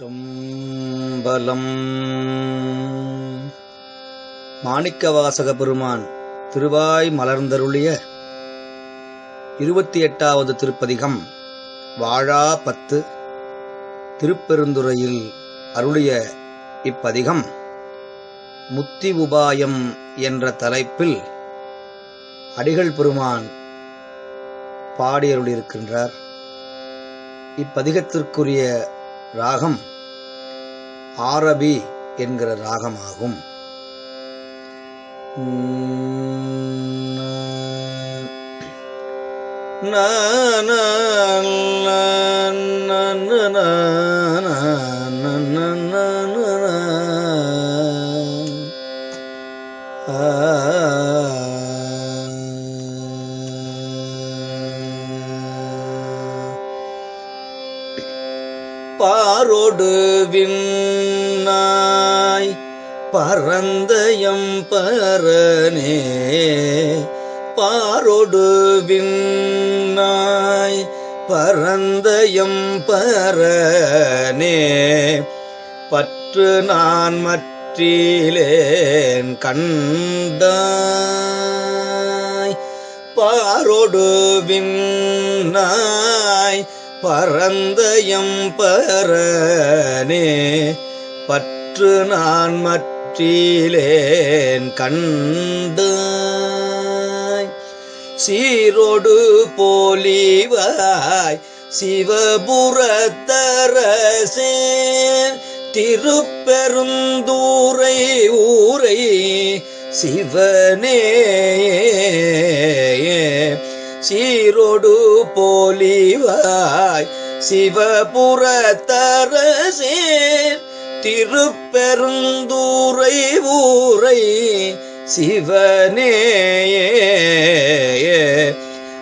திருச்சிற்றம்பலம் மாணிக்கவாசக பெருமான் திருவாய் மலர்ந்தருளிய இருபத்தி எட்டாவது திருப்பதிகம் வாழா பத்து திருப்பெருந்துறையில் அருளிய இப்பதிகம். முத்தி உபாயம் என்ற தலைப்பில் அடிகள் பெருமான் பாடியருளியிருக்கின்றார். இப்பதிகத்திற்குரிய ராகம் ஆரபி என்கிற ராகமாகும் நான் விண்ணாய் பரந்தயம் பரனே பாரொடு விண்ணாய் பரந்தயம் பரனே. பற்று நான் மற்றிலேன் கண்டாய் பாரொடு விண்ணாய் பரந்தயம் பரனே பற்று நான் மற்றிலேன் கண்டு சீரோடு போலிவாய் சிவபுரத்தரசே திருப்பெருந்தூரை ஊரை சிவனே சீரோடு போலிவாய். சிவபுரத்தரசே திருப்பெருந்தூரை ஊரை சிவனே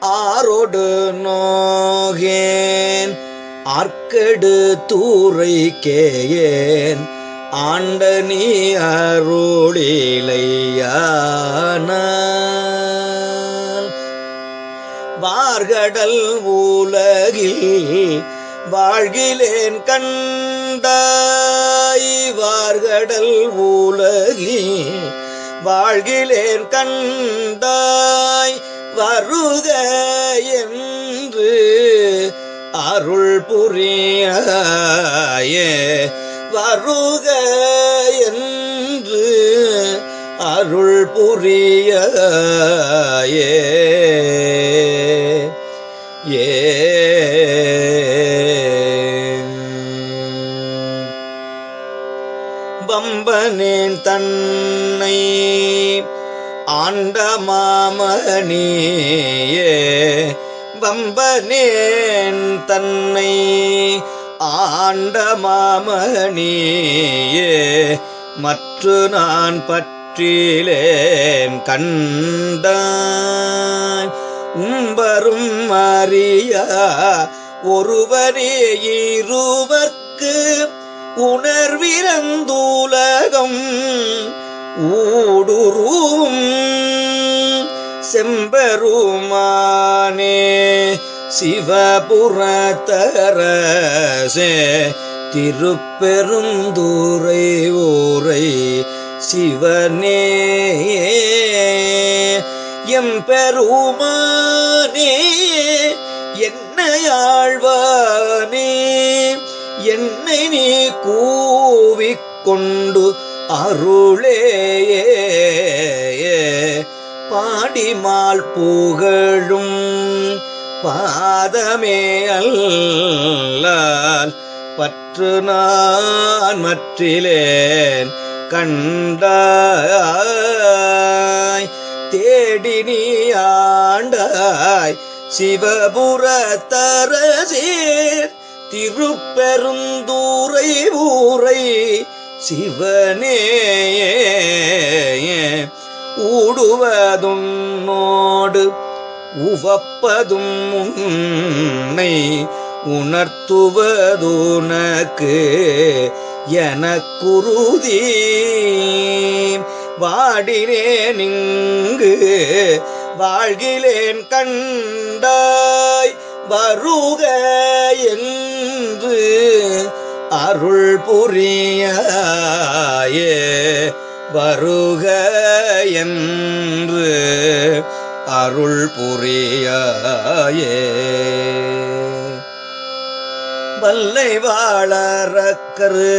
ஆரோடு நோகேன் ஆர்க்கடு தூரை கேயேன். ஆண்ட நீ அருளிலையான. வார்கடல் உலகில் வாழ்கிலேன் கண்டாய். வார்கடல் உலகில் வாழ்கிலேன் கண்டாய். வருக என்று அருள் புரியாயே. வருக என்று அருள் புரியாயே. ஏ. பம்பனேன் தன்னை ஆண்ட மாமணியே பம்பனேன் தன்னை ஆண்ட மாமணியே மற்று நான் பற்றிலேன் கண்டாய். உம்பரும் அறியா ஒருவரே இருவர்க்கு உணர்விறந்தூலகம் ஊடுருவும் செம்பெருமானே சிவபுரத்தரசே திருப்பெருந்துரை ஊரை சிவனே எம்பெருமானே என்னையாழ்வானே என்னை நீ கூவிக்கொண்டு அருளேயே. பாடிமால் புகழும் பாதமே அல்லால் பற்று நான் மற்றிலேன் கண்டாய். தேடி நீ ஆண்டாய். சிவபுரத்தரசீர் திருப்பெருந்தூரை ஊரை சிவனே ஊடுவதுன்னோடு உவப்பதும் உன்னை உணர்த்துவதுனக்கு எனக்குருதீ வாடினேன் இங்கு வாழ்கிலேன் கண்டாய் வருக என்று அருள் புரியாயே வருக என்று அருள் புரியாயே. வல்லை வாழறக்கரு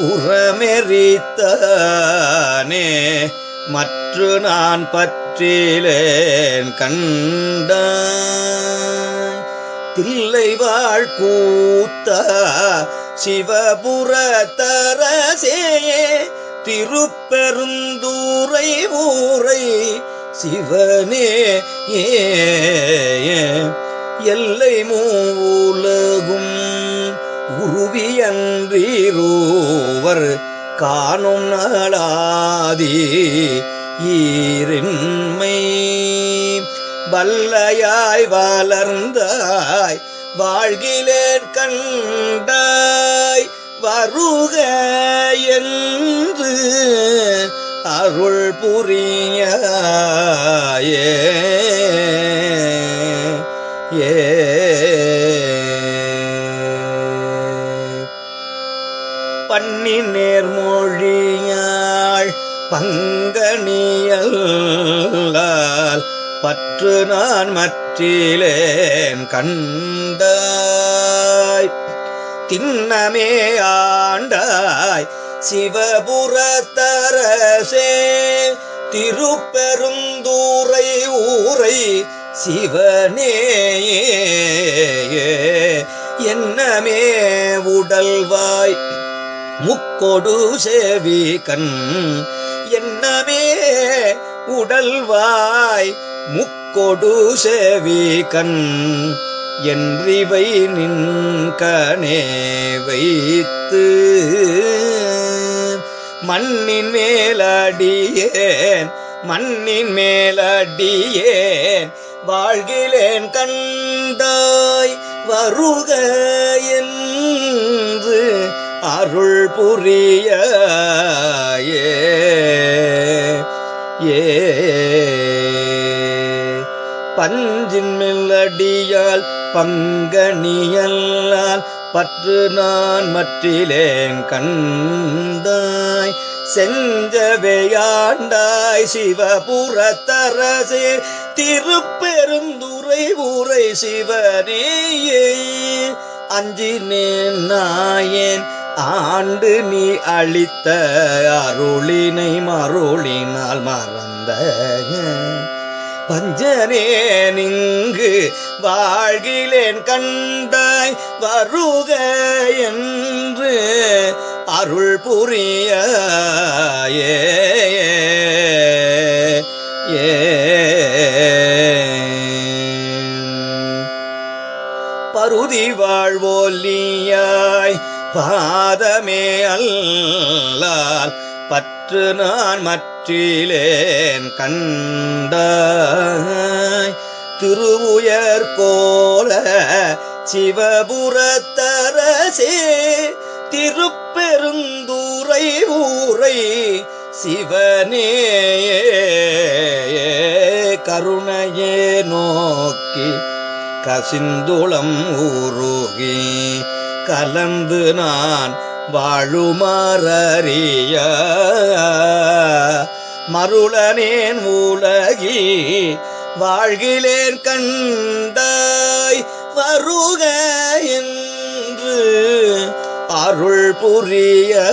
உறமெறித்தானே மற்று நான் பற்றிலேன் கண்ட தில்லை வாழ் கூத்த சிவபுர தரசே திருப்பெருந்தூரை ஊரை சிவனே ஏ எல்லை மூலகும் உருவியன்றீரூவர் காணும் நாளாதி ஈரின்மை. வல்லையாய் வளர்ந்தாய் வாழ்கிலேன் கண்டாய் வருக என்று அருள் புரிய ஏ பங்கனி நேர்மொழியாள் பங்கனியல்லால் பற்று நான் மற்றிலேன் கண்டாய். திண்ணமே ஆண்டாய் சிவபுரத்தரசே திருப்பெருந்தூரை ஊரை சிவனே என்னமே உடல்வாய் முக்கொடு சேவி கண். என்னமே உடல்வாய் முக்கொடு சேவி கண். என்றிவை நின்கனே வைத்து மண்ணின் மேலடியேன் மண்ணின் மேலடியேன் வாழ்கிலேன் கண்டாய் வருகையில் புரிய ஏ. பஞ்சின்மில்லடியால் பங்கனியல்லால் பற்று நான் மற்றிலேன் கண்டாய். செஞ்சவையாண்டாய் சிவபுரத்தரசே திருப்பெருந்துரை உரை சிவரேயே அஞ்சினேன் நாயேன் ஆண்டு நீ அளித்த அருளினை மருளினால் மறந்த பஞ்சனே நிங்கு வாழ்கிலேன் கண்டாய் வருக என்று அருள் புரிய. ஏ பருதி வாழ்வோல்லியா பாதமே அல்லால் பற்று நான் மற்றிலேன் கண்டாய். திருவுயர் கோல சிவபுரத்தரசே திருப்பெருந்தூரை ஊரை சிவனே கருணையே நோக்கி கசிந்துளம் ஊருகி கலந்து நான் வாழுமாறிய மருளனேன் உலகி வாழ்கிலேன் கண்டாய் வருக என்று அருள் புரியே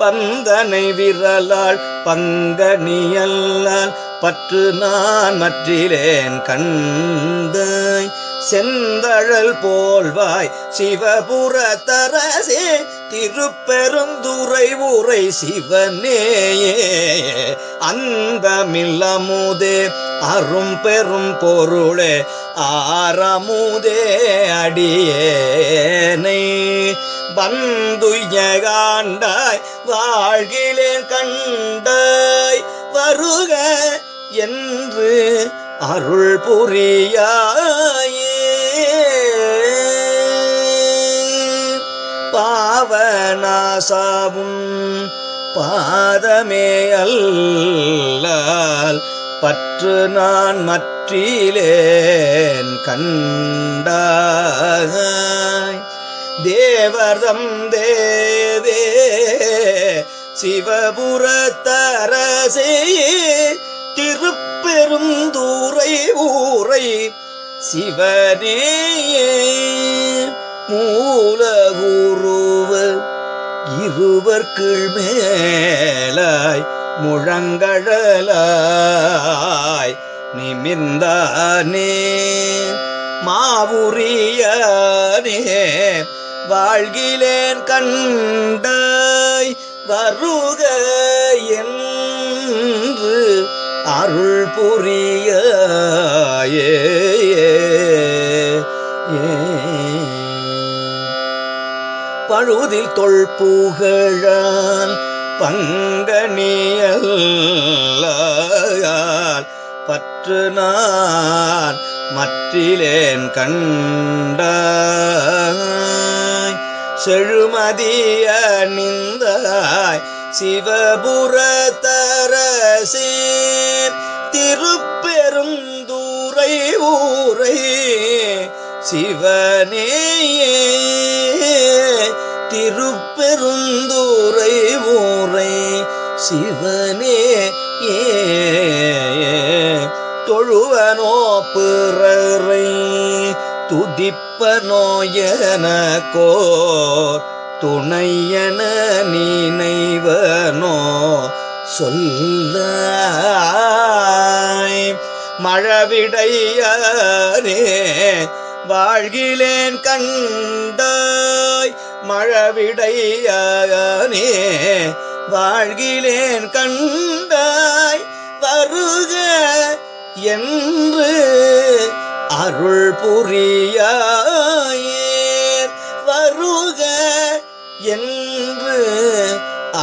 பந்தனை விரலால் பங்கனியல்லால் பற்று நான் மற்றிலேன் கண்டாய் செந்தழல் போல்வாய் சிவபுர தரசே திருப்பெருந்துரை உரை சிவனேயே. அந்தமில்லமுதே அரும் பெரும் பொருளே ஆரமுதே அடியேனை. வந்துயகாண்டாய் வாழ்கிலே கண்டாய் வருக என்று அருள் புரியா பாவநாசாவும் பாதமே அல்லால் பற்று நான் மற்றிலேன் கண்டாய் தேவர்தம் தேவே சிவபுரத்தரசே திருப்பெருந்தூரை ஊரை சிவனேயே மூலகுருவ இருவர் மேலாய் முழங்கழலாய் நிமிர்ந்தானே. மாவுரியானே வாழ்கிலேன் கண்டாய் வருக என்று அருள் புரியே பழுதில் தொல் புகழால் பங்கனியல்லால் பற்று நான் மற்றிலேன் கண்ட செழுமதிய நிந்தாய் சிவபுரத்தரசே திருப்பெருந்தூரை ஊரை சிவனேயே நோயன கோர் துணையன நினைவனோ சொல்ல மழவிடையானே வாழ்கிலேன் கண்டாய். மழவிடையனே வாழ்கிலேன் கண்டாய். வருக என்று அருள் புரியா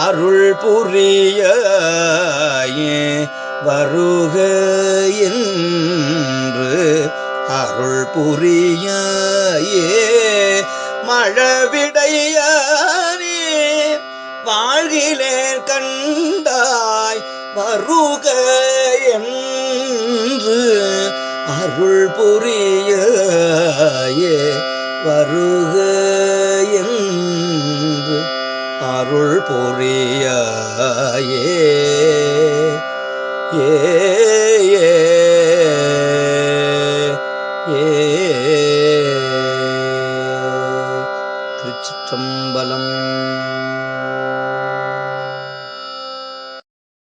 அருள் புரிய வருக என்று அருள் புரிய மழவிடையானே வாழ்கிலே கண்டாய் வருக என்று. அருள் புரிய வருக அருள் புரியாயே ஏ